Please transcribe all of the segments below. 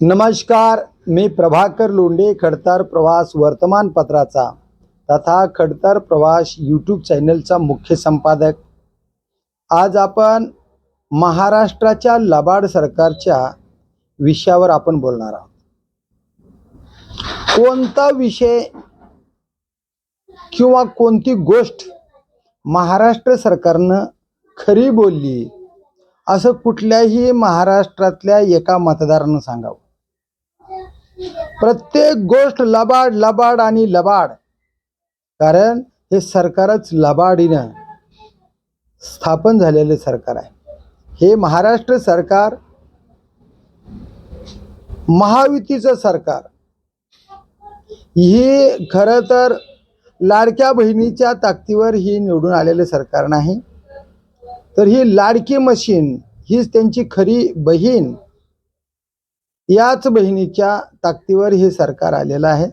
नमस्कार मी प्रभाकर लोंढे खडतर प्रवास वर्तमानपत्राचा तथा खडतर प्रवास यूट्यूब चॅनलचा मुख्य संपादक. आज आपण महाराष्ट्राच्या लबाड सरकारच्या विषयावर आपण बोलणार आहोत. कोणता विषय किंवा कोणती गोष्ट महाराष्ट्र सरकारनं खरी बोलली? असं कुठल्याही महाराष्ट्रातल्या एका मतदारानं सांगावं. प्रत्येक गोष्ट लबाड लबाड आणि लबाड. कारण हे सरकारच लबाडीनं स्थापन झालेलं सरकार आहे. हे महाराष्ट्र सरकार महायुतीचं सरकार. ही खरं तर लाडक्या बहिणीच्या ताकदीवर ही निवडून आलेलं सरकार नाही. तर ही लाडकी मशीन हीच त्यांची खरी बहीण याच बहिणीच्या ताकदीवर हे सरकार आलेलं आहे.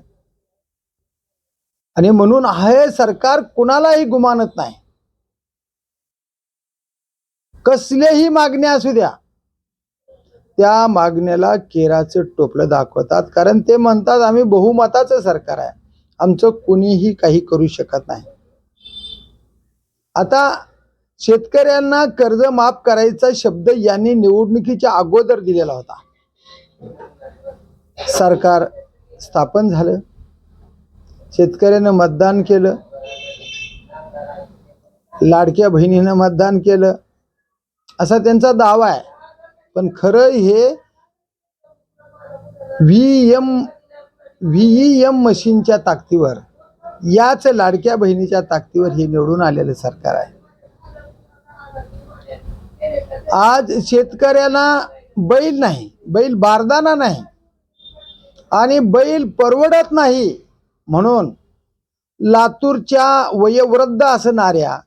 आणि म्हणून हे सरकार कुणालाही गुमानत नाही. कसल्याही मागण्या असू द्या त्या मागण्याला केराचं टोपलं दाखवतात. कारण ते म्हणतात आम्ही बहुमताचं सरकार आहे. आमचं कुणीही काही करू शकत नाही. आता शेतकऱ्यांना कर्ज माफ करायचा शब्द यांनी निवडणुकीच्या अगोदर दिलेला होता. सरकार स्थापन झालं. शेतकऱ्यानं मतदान केलं. लाडक्या बहिणीनं मतदान केलं. असा त्यांचा दावा आहे. पण खरं हे व्ही एम व्ही एम मशीनच्या ताकदीवर याच लाडक्या बहिणीच्या ताकदीवर हे निवडून आलेलं सरकार आहे. आज शेतकऱ्यांना बैल नाही बैल बारदाना नाही आणि बैल परवडत नाही म्हणून लातूरच्या वयोवृद्ध असणाऱ्या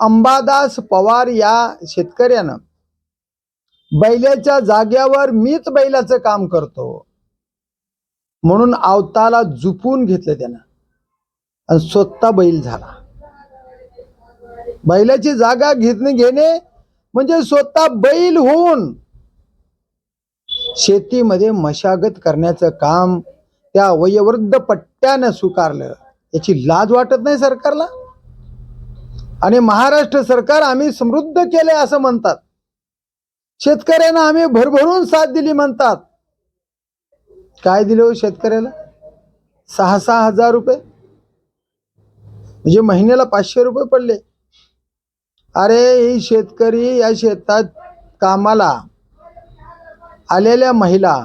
अंबादास पवार या शेतकऱ्यानं बैलाच्या जाग्यावर मीच बैलाचं काम करतो म्हणून अवताला जुपून घेतलं त्यानं आणि स्वतः बैल झाला. बैलाची जागा घेतणे घेणे म्हणजे स्वतः बैल होऊन शेतीमध्ये मशागत करण्याचं काम त्या वयोवृद्ध पट्ट्यानं स्वीकारलं. याची लाज वाटत नाही सरकारला? आणि महाराष्ट्र सरकार आम्ही समृद्ध केले असं म्हणतात. शेतकऱ्यांना आम्ही भरभरून साथ दिली म्हणतात. काय दिले हो शेतकऱ्याला? सहा सहा हजार रुपये? म्हणजे महिन्याला पाचशे रुपये पडले. अरे ही शेतकरी या शेतात कामाला आलेल्या महिला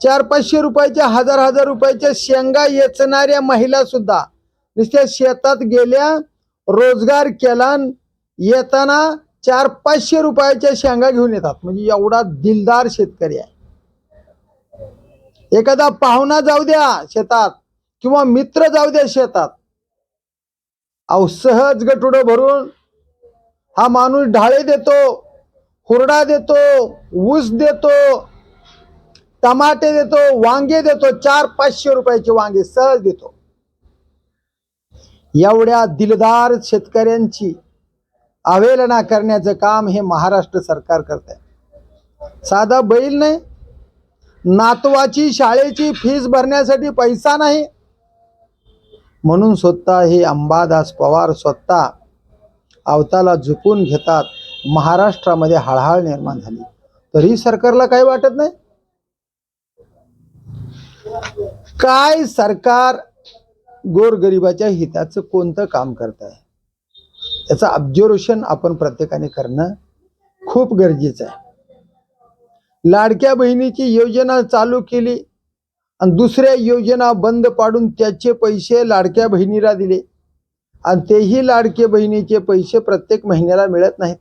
चार पाचशे रुपयाच्या हजार हजार रुपयाच्या शेंगा येचणाऱ्या महिला सुद्धा नुसत्या शेतात गेल्या रोजगार केला येताना चार पाचशे रुपयाच्या शेंगा घेऊन येतात. म्हणजे एवढा दिलदार शेतकरी आहे. एखादा पाहुणा जाऊ द्या शेतात किंवा मित्र जाऊ द्या शेतात. अहो सहज गटुडं भरून हा माणूस ढाळे देतो हुरडा देतो ऊस देतो टमाटे देतो वांगे देतो चार पाचशे रुपयाचे वांगे सहज देतो. एवढ्या दिलदार शेतकऱ्यांची अवेलना करण्याचं काम हे महाराष्ट्र सरकार करत आहे साधा बैल नाही नातवाची शाळेची फीस भरण्यासाठी पैसा नाही. म्हणून स्वतः हे अंबादास पवार स्वतः अवताला झुकून घेतात. महाराष्ट्रामध्ये हळहळ निर्माण झाली. तरी सरकारला काही वाटत नाही? काय सरकार गोरगरिबाच्या हिताचं कोणतं काम करत आहे त्याचं ऑब्झर्वेशन आपण प्रत्येकाने करणं खूप गरजेचं आहे. लाडक्या बहिणीची योजना चालू केली आणि दुसऱ्या योजना बंद पाडून त्याचे पैसे लाडक्या बहिणीला दिले. आणि तेही लाडके बहिणीचे पैसे प्रत्येक महिन्याला मिळत नाहीत.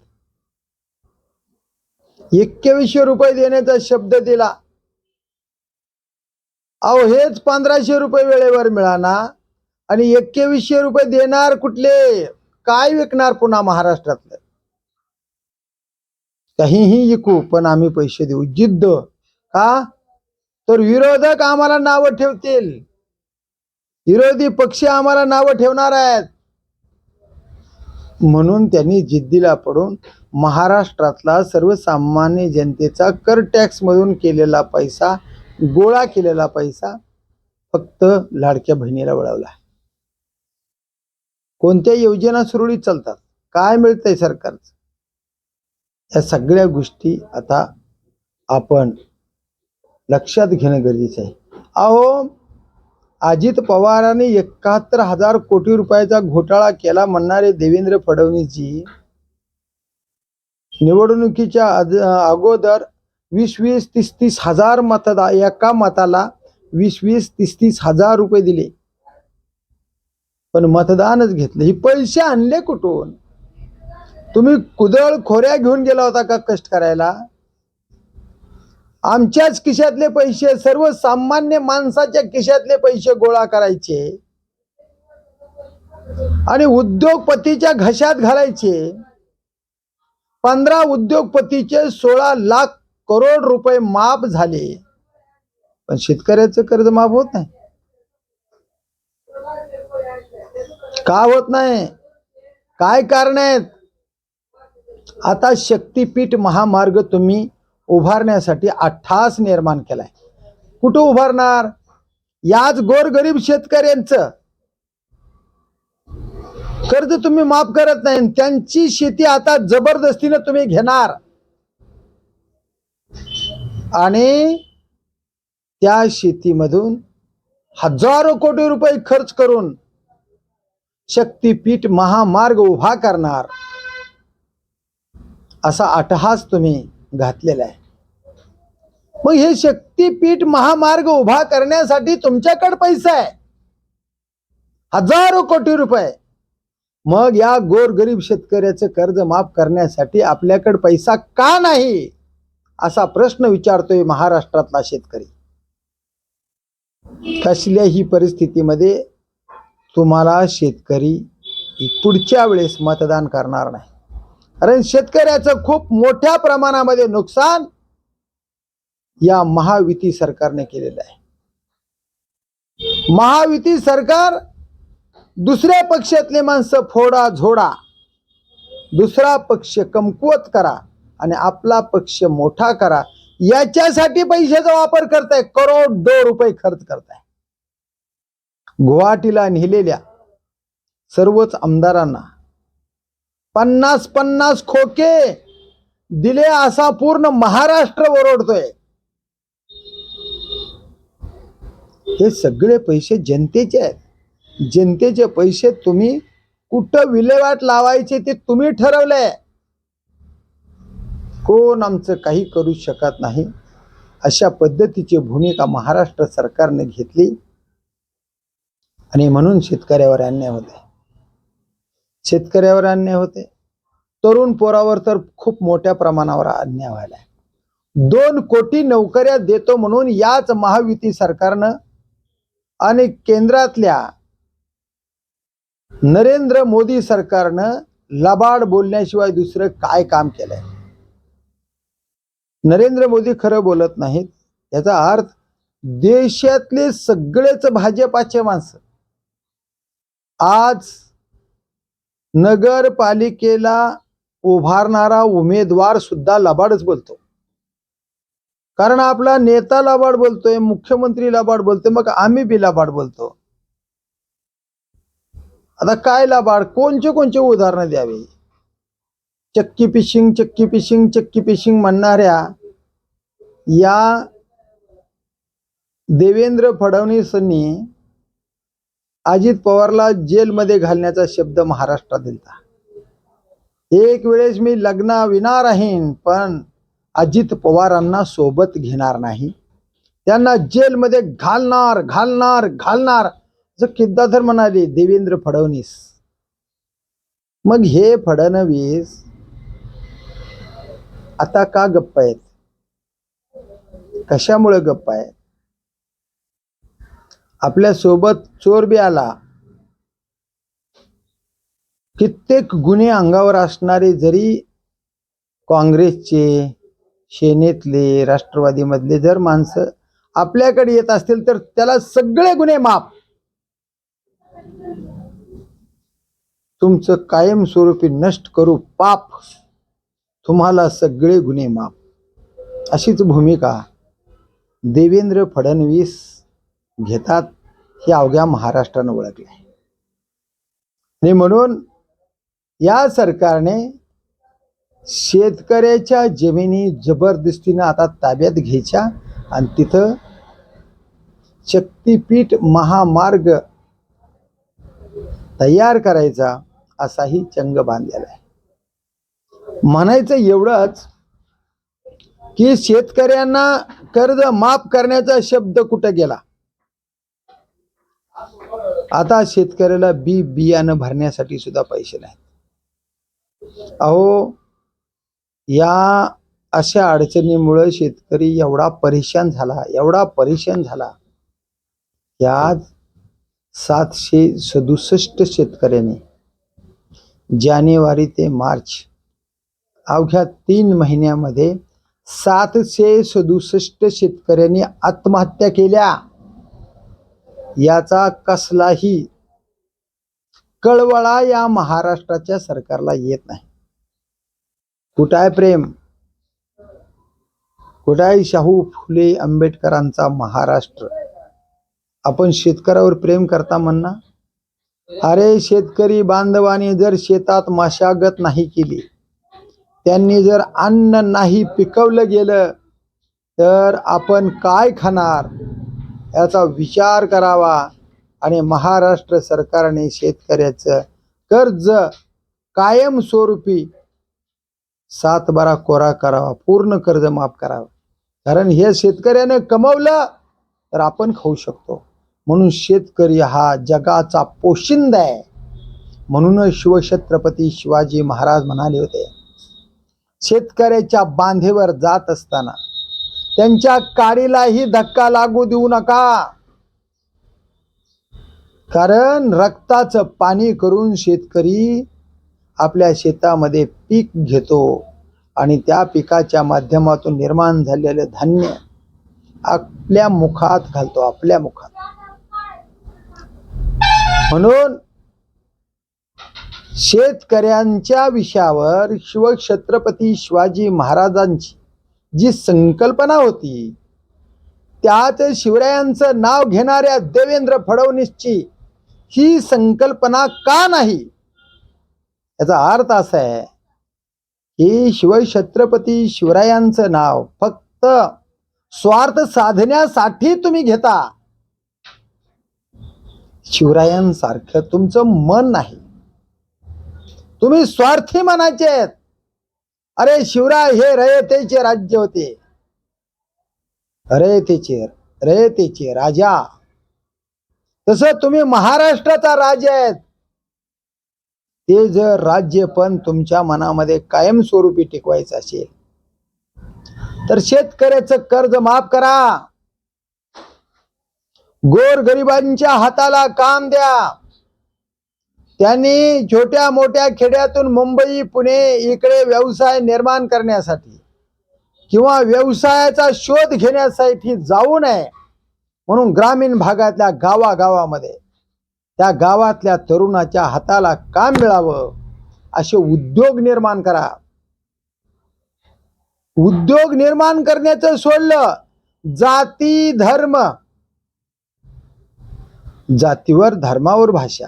एक्केवीसशे रुपये देण्याचा शब्द दिला. अहो हेच पंधराशे रुपये वेळेवर मिळाना आणि एक्केवीसशे रुपये देणार कुठले? काय विकणार पुन्हा महाराष्ट्रातलं? काहीही विकू पण आम्ही पैसे देऊ. जिद्द. का? तर विरोधक आम्हाला नावं ठेवतील. विरोधी पक्ष आम्हाला नावं ठेवणार आहेत. म्हणून त्यांनी जिद्दीला पडून महाराष्ट्रातला सर्वसामान्य जनतेचा कर टॅक्स मधून केलेला पैसा गोळा केलेला पैसा फक्त लाडक्या बहिणीला वळवला. कोणत्या योजना सुरळीत चालतात? काय मिळतंय सरकारचं? या सगळ्या गोष्टी आता आपण लक्षात घेणं गरजेचं आहे. अहो अजित पवारांनी एकाहत्तर हजार कोटी रुपयाचा घोटाळा केला म्हणणारे देवेंद्र फडणवीसजी. निवडणुकीच्या अगोदर वीस वीस तीस तीस हजार मतदा एका मताला वीस वीस तीस तीस हजार रुपये दिले. पण मतदानच घेतलं. हे पैसे आणले कुठून? तुम्ही कुदळ खोऱ्या घेऊन गेला होता का कष्ट करायला? आमच्याच खिशातले पैसे सर्वसामान्य माणसाच्या खिशातले पैसे गोळा करायचे. आणि उद्योगपतीच्या घशात घालायचे. पंधरा उद्योगपतीचे सोळा लाख करोड रुपये माफ झाले. पण शेतकऱ्याचं कर्ज माफ होत नाही. का होत नाही? काय कारण आहेत? आता शक्तीपीठ महामार्ग तुम्ही उभारण्यासाठी अठ्ठास निर्माण केलाय. कुठं उभारणार? याच गोरगरीब शेतकऱ्यांचं. कर्ज तुम्ही माफ करत नाही त्यांची शेती आता जबरदस्तीनं तुम्ही घेणार. आणि त्या शेतीमधून हजारो कोटी रुपये खर्च करून शक्तीपीठ महामार्ग उभा करणार. असा अटहास तुम्ही घातलेला आहे. मग हे शक्तीपीठ महामार्ग उभा करण्यासाठी तुमच्याकडे पैसा आहे. हजारो कोटी रुपये. मग या गोरगरीब शेतकऱ्याचं कर्ज माफ करण्यासाठी आपल्याकडे पैसा का नाही? असा प्रश्न विचारतोय महाराष्ट्रातला शेतकरी. कसल्याही परिस्थितीमध्ये तुम्हाला शेतकरी पुढच्या वेळेस मतदान करणार नाही. कारण शेतकऱ्याचं खूप मोठ्या प्रमाणामध्ये नुकसान या महायुती सरकारने केलेलं आहे. महायुती सरकार दुसऱ्या पक्षातले माणसं फोडा झोडा दुसरा पक्ष कमकुवत करा आणि आपला पक्ष मोठा करा. याच्यासाठी पैशाचा वापर करताय करोड रुपये खर्च करताय. गुवाहाटीला नेलेल्या सर्वच आमदारांना पन्नास पन्नास खोके दिले असा पूर्ण महाराष्ट्र ओरडतोय. हे सगळे पैसे जनतेचे आहेत. जनतेचे पैसे तुम्ही कुठं विल्हेवाट लावायचे ते तुम्ही ठरवलंय. कोण आमचं काही करू शकत नाही. अशा पद्धतीची भूमिका महाराष्ट्र सरकारने घेतली. आणि म्हणून शेतकऱ्यावर अन्याय होते शेतकऱ्यावर अन्याय होते तरुण पोरावर तर खूप मोठ्या प्रमाणावर अन्याय व्हायला आहे दोन कोटी नोकऱ्या देतो म्हणून याच महायुती सरकारनं आणि केंद्रातल्या नरेंद्र मोदी सरकारनं लबाड बोलण्याशिवाय दुसरं काय काम केलंय? नरेंद्र मोदी खरं बोलत नाहीत. याचा अर्थ देशातले सगळेच भाजपाचे माणसं आज नगरपालिकेला उभारणारा उमेदवार सुद्धा लबाडच बोलतो. कारण आपला नेता लबाड बोलतोय मुख्यमंत्री लबाड बोलतोय मग आम्ही बी लबाड बोलतो. आता काय लबाड? कोणचे कोणचे उदाहरणं द्यावी? चक्की पिशिंग चक्की पिशिंग चक्की पिशिंग म्हणणाऱ्या या देवेंद्र फडणवीसांनी अजित पवारला जेलमध्ये घालण्याचा शब्द महाराष्ट्रात दिला एक वेळेस मी लग्न विना राहीन पण अजित पवारांना सोबत घेणार नाही. त्यांना जेलमध्ये घालणार घालणार घालणार असं किद्दाधर म्हणाले देवेंद्र फडणवीस. मग हे फडणवीस आता का गप्प आहेत? कशामुळे गप्प आहेत? आपल्यासोबत चोर बी आला. कित्येक गुन्हे अंगावर असणारे जरी काँग्रेसचे सेनेतले राष्ट्रवादीमधले जर माणसं आपल्याकडे येत असतील तर त्याला सगळे गुन्हे माफ. तुमचं कायमस्वरूपी नष्ट करू पाप तुम्हाला सगळे गुन्हे माफ. अशीच भूमिका देवेंद्र फडणवीस घेतात हे अवघ्या महाराष्ट्रानं ओळखले आहे आणि म्हणून या सरकारने शेतकऱ्याच्या जमिनी जबरदस्तीनं आता ताब्यात घ्यायच्या आणि तिथं शक्तीपीठ महामार्ग तयार करायचा असाही चंग बांधलेला आहे. म्हणायचं एवढंच की शेतकऱ्यांना कर्ज माफ करण्याचा शब्द कुठं गेला? आता शेतकऱ्याला बी बियाणं भरण्यासाठी सुद्धा पैसे नाहीत. अहो या अशा अडचणीमुळे शेतकरी एवढा परेशान झाला एवढा परेशान झाला की आज सातशे सदुसष्ट शेतकऱ्यांनी जानेवारी ते मार्च अवघ्या तीन महिन्यामध्ये सातशे सदुसष्ट शेतकऱ्यांनी आत्महत्या केल्या. याचा कसलाही कळवळा या महाराष्ट्राच्या सरकारला येत नाही. कुठं आहे प्रेम? कुठं आहे शाहू फुले आंबेडकरांचा महाराष्ट्र? आपण शेतकऱ्यावर प्रेम करता म्हणणं? अरे शेतकरी बांधवाने जर शेतात मशागत नाही केली त्यांनी जर अन्न नाही पिकवलं गेलं तर आपण काय खाणार? याचा विचार करावा. आणि महाराष्ट्र सरकारने शेतकऱ्याचं कर्ज कायमस्वरूपी सात बारा कोरा करावा पूर्ण कर्ज माफ करावं. कारण हे शेतकऱ्याने कमवलं तर आपण खाऊ शकतो. म्हणून शेतकरी हा जगाचा पोशिंदा आहे. म्हणूनच शिवछत्रपती शिवाजी महाराज म्हणाले होते शेतकऱ्याच्या बांधेवर जात असताना त्यांच्या काडीलाही धक्का लागू देऊ नका. कारण रक्ताचं पाणी करून शेतकरी आपल्या शेतामध्ये पीक घेतो आणि त्या पिकाच्या माध्यमातून निर्माण झालेलं धान्य आपल्या मुखात घालतो आपल्या मुखात. म्हणून शेतकऱ्यांच्या विषयावर शिवछत्रपती शिवाजी महाराजांची जी संकल्पना होती त्यात शिवरायांचं नाव घेणाऱ्या देवेंद्र फडणवीसची ही संकल्पना का नाही? याचा अर्थ असा आहे की शिवछत्रपती शिवरायांचं नाव फक्त स्वार्थ साधण्यासाठी तुम्ही घेता. शिवरायांसारखं तुमचं मन नाही. तुम्ही स्वार्थी मनाचे आहेत. अरे शिवराय हे रयतेचे राज्य होते. रयतेचे रयतेचे राजा. तसं तुम्ही महाराष्ट्राचा राजा आहेत. ते जर राज्य पण तुमच्या मनामध्ये कायमस्वरूपी टिकवायचं असेल तर शेतकऱ्याचं कर्ज माफ करा. गोर गरिबांच्या हाताला काम द्या. त्यांनी छोट्या मोठ्या खेड्यातून मुंबई पुणे इकडे व्यवसाय निर्माण करण्यासाठी किंवा व्यवसायाचा शोध घेण्यासाठी जाऊ नये म्हणून ग्रामीण भागातल्या गावागावामध्ये त्या गावातल्या तरुणाच्या हाताला काम मिळावं असे उद्योग निर्माण करा. उद्योग निर्माण करण्याचं सोडलं जाती धर्म. जातीवर धर्मावर भाषा.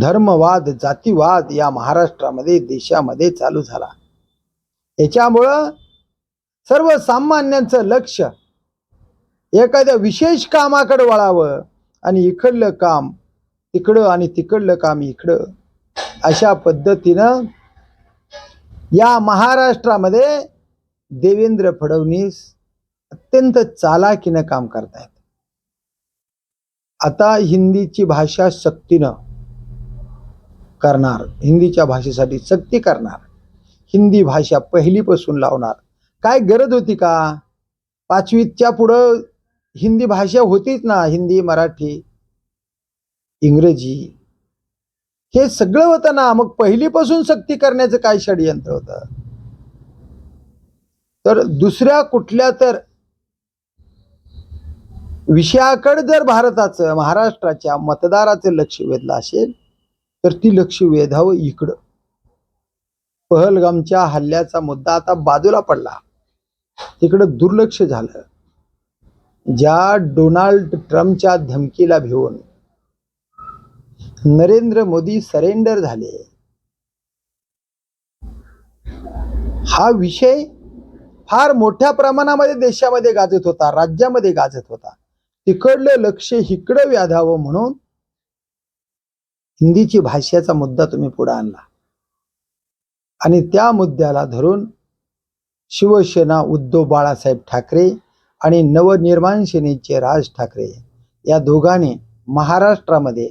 धर्मवाद जातीवाद या महाराष्ट्रामध्ये देशामध्ये चालू झाला. याच्यामुळं सर्वसामान्यांचं लक्ष एखाद्या विशेष कामाकडे वळावं. आणि इकडलं काम तिकडं आणि तिकडलं काम इकडं. अशा पद्धतीनं या महाराष्ट्रामध्ये देवेंद्र फडणवीस अत्यंत चालाकीनं काम करतायत. आता हिंदीची भाषा सक्तीनं करणार हिंदीच्या भाषेसाठी सक्ती करणार हिंदी भाषा पहिलीपासून लावणार. काय गरज होती का? पाचवीच्या पुढं हिंदी भाषा होतीच ना हिंदी मराठी इंग्रजी. हे सगळं होतं ना मग पहिलीपासून सक्ती करण्याचं काय षडयंत्र होतं? तर दुसऱ्या कुठल्या तर विषयाकडे जर भारताचं महाराष्ट्राच्या मतदाराचं लक्ष वेधलं असेल तर ती लक्ष वेधावं इकडं. पहलगामच्या हल्ल्याचा मुद्दा आता बाजूला पडला. तिकडं दुर्लक्ष झालं. ज्या डोनाल्ड ट्रम्पच्या धमकीला भिवून नरेंद्र मोदी सरेंडर झाले. हा विषय फार मोठ्या प्रमाणामध्ये देशामध्ये गाजत होता राज्यामध्ये गाजत होता. तिकडलं लक्ष इकडं व्याधावं म्हणून हिंदीची भाषेचा मुद्दा तुम्ही पुढे आणला. आणि त्या मुद्द्याला धरून शिवसेना उद्धव बाळासाहेब ठाकरे आणि नवनिर्माण सेनेचे राज ठाकरे या दोघांनी महाराष्ट्रामध्ये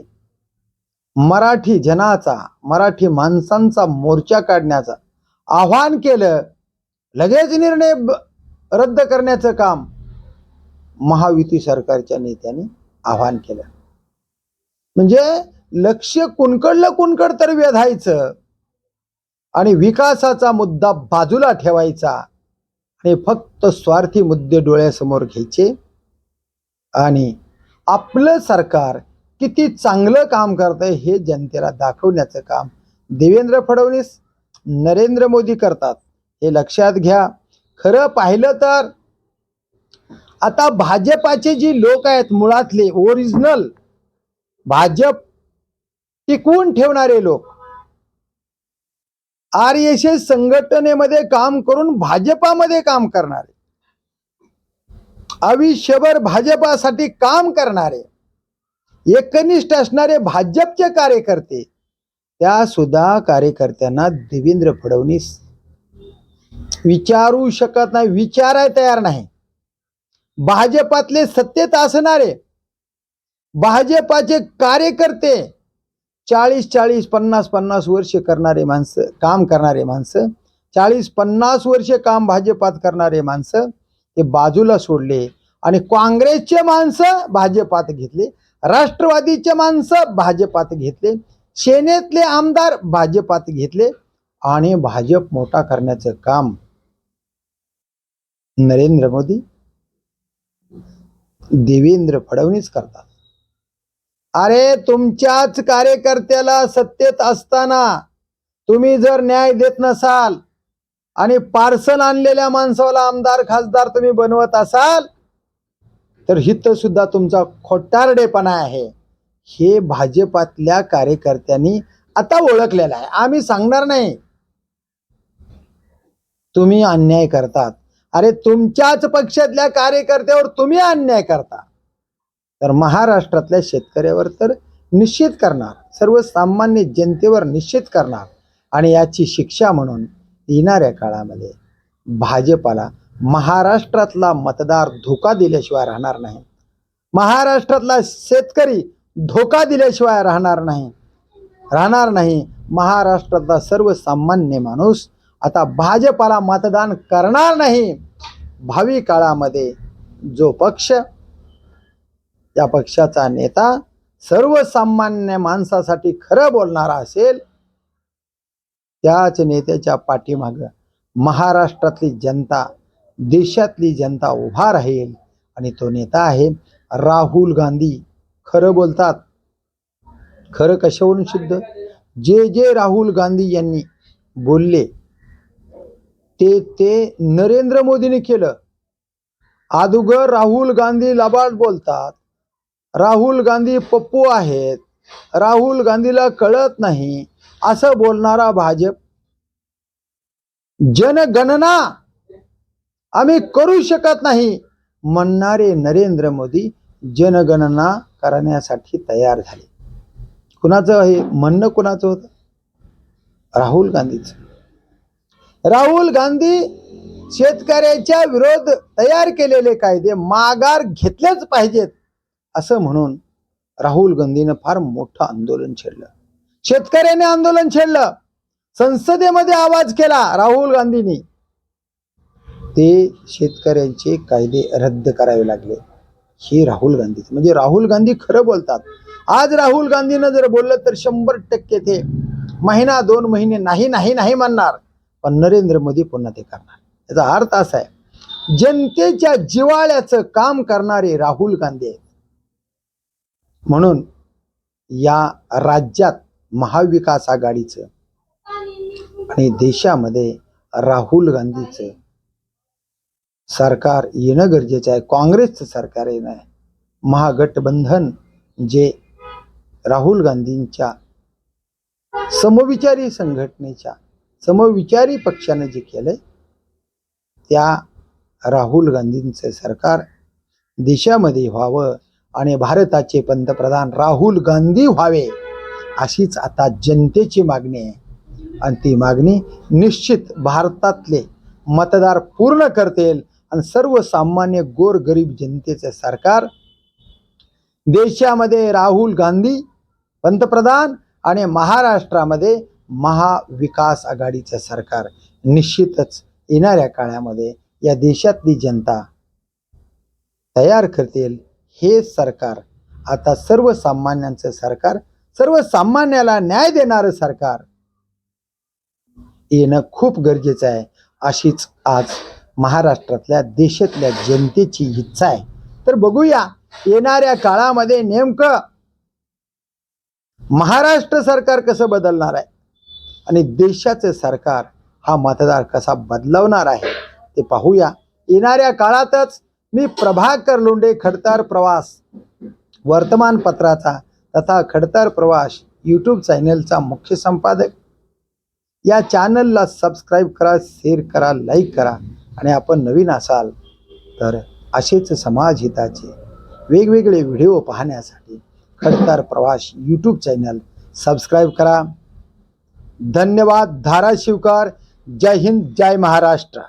मराठी जनाचा मराठी माणसांचा मोर्चा काढण्याचं आव्हान केलं. लगेच निर्णय रद्द करण्याचं काम महायुती सरकारच्या नेत्यांनी आव्हान केलं. म्हणजे लक्ष कुणकडलं कुणकड तर वेधायचं आणि विकासाचा मुद्दा बाजूला ठेवायचा. आणि फक्त स्वार्थी मुद्दे डोळ्यासमोर घ्यायचे. आणि आपलं सरकार किती चांगलं काम करतंय हे जनतेला दाखवण्याचं काम देवेंद्र फडणवीस नरेंद्र मोदी करतात हे लक्षात घ्या. खरं पाहिलं तर आता भाजपाचे जी लोक आहेत मुळातले ओरिजिनल भाजप टिकवून ठेवणारे लोक आर एस एस संघटनेमध्ये काम करून भाजपामध्ये काम करणारे. आयुष्यभर भाजपासाठी काम करणारे. एकनिष्ठ असणारे भाजपचे कार्यकर्ते. त्या सुद्धा कार्यकर्त्यांना देवेंद्र फडणवीस विचारू शकत नाही विचाराय तयार नाही. भाजपातले सत्तेत असणारे भाजपाचे कार्यकर्ते चाळीस चाळीस पन्नास पन्नास वर्ष करणारे माणसं काम करणारे माणसं चाळीस पन्नास वर्ष काम भाजपात करणारे माणसं ते बाजूला सोडले आणि काँग्रेसचे माणसं भाजपात घेतले राष्ट्रवादीचे माणसं भाजपात घेतले सेनेतले आमदार भाजपात घेतले आणि भाजप मोठा करण्याचं काम नरेंद्र मोदी देवेंद्र फडणवीस करतात. अरे तुमच्याच कार्यकर्त्याला सत्तेत असताना तुम्ही जर न्याय देत नसाल आणि पार्सल आणलेल्या माणसाला आमदार खासदार तुम्ही बनवत असाल तर हित सुद्धा तुमचा खोटारडेपणा आहे. हे भाजपातल्या कार्यकर्त्यांनी आता ओळखलेलं आहे. आम्ही सांगणार नाही. तुम्ही अन्याय करतात. अरे तुमच्याच पक्षातल्या कार्यकर्त्यावर तुम्ही अन्याय करता. तर महाराष्ट्रातल्या शेतकऱ्यावर तर निश्चित करणार सर्वसामान्य जनतेवर निश्चित करणार आणि याची शिक्षा म्हणून येणाऱ्या काळामध्ये भाजपाला महाराष्ट्रातला मतदार धोका दिल्याशिवाय राहणार नाही. महाराष्ट्रातला शेतकरी धोका दिल्याशिवाय राहणार नाही. राहणार नाही. महाराष्ट्रातला सर्वसामान्य माणूस आता भाजपाला मतदान करणार नाही. भावी काळामध्ये जो पक्ष त्या पक्षाचा नेता सर्वसामान्य माणसासाठी खरं बोलणारा असेल त्याच नेत्याच्या पाठीमाग महाराष्ट्रातली जनता देशातली जनता उभा राहील आणि तो नेता आहे राहुल गांधी. खरं बोलतात. खरं कशावरून सिद्ध? जे जे राहुल गांधी यांनी बोलले ते ते नरेंद्र मोदीने केलं. अदुगर राहुल गांधी लबाड बोलतात. राहुल गांधी पप्पू आहेत. राहुल गांधीला कळत नाही असं बोलणारा भाजप. जनगणना आम्ही करू शकत नाही म्हणणारे नरेंद्र मोदी जनगणना करण्यासाठी तयार झाले. कुणाचं हे म्हणणं कुणाचं होतं? राहुल गांधीचं. राहुल गांधी शेतकऱ्याच्या विरोध तयार केलेले कायदे माघार घेतलेच पाहिजेत. असं म्हणून राहुल गांधीनं फार मोठं आंदोलन छेडलं. शेतकऱ्याने आंदोलन छेडलं. संसदेमध्ये आवाज केला राहुल गांधींनी. ते शेतकऱ्यांचे कायदे रद्द करावे लागले. हे राहुल गांधी. म्हणजे राहुल गांधी खरं बोलतात. आज राहुल गांधीनं जर बोललं तर शंभर टक्के ते महिना दोन महिने नाही नाही नाही म्हणणार पण नरेंद्र मोदी पुन्हा ते करणार. याचा अर्थ असा आहे जनतेच्या जिवाळ्याचं काम करणारे राहुल गांधी आहेत. म्हणून या राज्यात महाविकास आघाडीचं आणि देशामध्ये राहुल गांधीचं सरकार येणं गरजेचं आहे. काँग्रेसचं सरकार येणं आहे. महागठबंधन जे राहुल गांधींच्या समविचारी संघटनेच्या समविचारी पक्षाने जे केलंय त्या राहुल गांधींचं सरकार देशामध्ये व्हावं. आणि भारताचे पंतप्रधान राहुल गांधी व्हावे अशीच आता जनतेची मागणी आहे. आणि ती मागणी निश्चित भारतातले मतदार पूर्ण करतील आणि सर्वसामान्य गोरगरीब जनतेचे सरकार. देशामध्ये राहुल गांधी पंतप्रधान आणि महाराष्ट्रामध्ये महाविकास आघाडीचं सरकार निश्चितच येणाऱ्या काळामध्ये या देशातली जनता तयार करतील. हे सरकार आता सर्वसामान्यांचं सरकार सर्वसामान्याला न्याय देणारं सरकार येणं खूप गरजेचं आहे. अशीच आज महाराष्ट्रातल्या देशातल्या जनतेची इच्छा आहे. तर बघूया येणाऱ्या काळामध्ये नेमकं महाराष्ट्र सरकार कसं बदलणार आहे? आणि देशाचं सरकार हा मतदार कसा बदलवणार आहे? ते पाहूया. येणाऱ्या काळातच मी प्रभाकर लोंढे खडतर प्रवास वर्तमानपत्राचा तथा खडतर प्रवास यूट्यूब चॅनलचा मुख्य संपादक. या चॅनलला सबस्क्राईब करा शेअर करा लाईक करा आणि आपण नवीन असाल तर असेच समाज हिताचे वेगवेगळे व्हिडिओ पाहण्यासाठी खडतार प्रवास यूट्यूब चॅनल सबस्क्राईब करा. धन्यवाद. धाराशिवकर. जय हिंद. जय महाराष्ट्र.